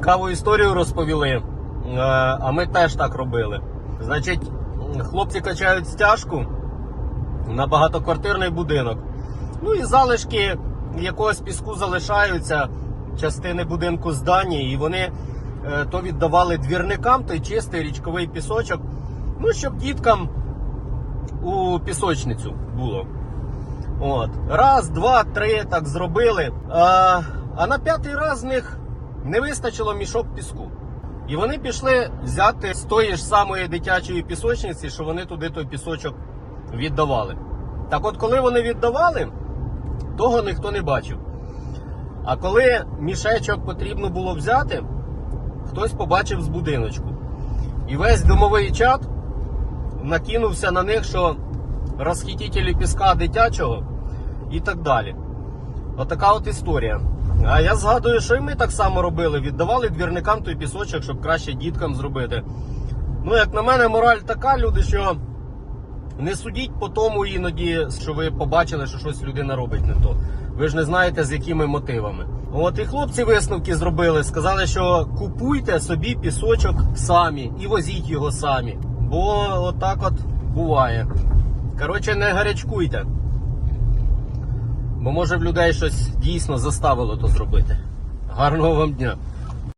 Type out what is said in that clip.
Цікаву історію розповіли, е, а ми теж так робили. Значить, хлопці качають стяжку на багатоквартирний будинок. Ну і залишки якогось піску залишаються, частини будинку здані, і вони е, то віддавали двірникам той чистий річковий пісочок. Ну, щоб діткам у пісочницю було. От. Раз, два, три так зробили. А, а на п'ятий раз з них не вистачило мішок піску. І вони пішли взяти з тої ж самої дитячої пісочниці, що вони туди той пісочок віддавали. Так от, коли вони віддавали, того ніхто не бачив. А коли мішечок потрібно було взяти, хтось побачив з будиночку. І весь домовий чат накинувся на них, що розхитителі піска дитячого і так далі. Отака от історія. А я згадую, що і ми так само робили. Віддавали двірникам той пісочок, щоб краще діткам зробити. Ну, як на мене, мораль така, люди, що не судіть по тому іноді, що ви побачили, що щось людина робить не то. Ви ж не знаєте, з якими мотивами. От і хлопці висновки зробили, сказали, що купуйте собі пісочок самі і возіть його самі. Бо отак от буває. Коротше, не гарячкуйте. Бо може в людей щось дійсно заставило то зробити. Гарного вам дня!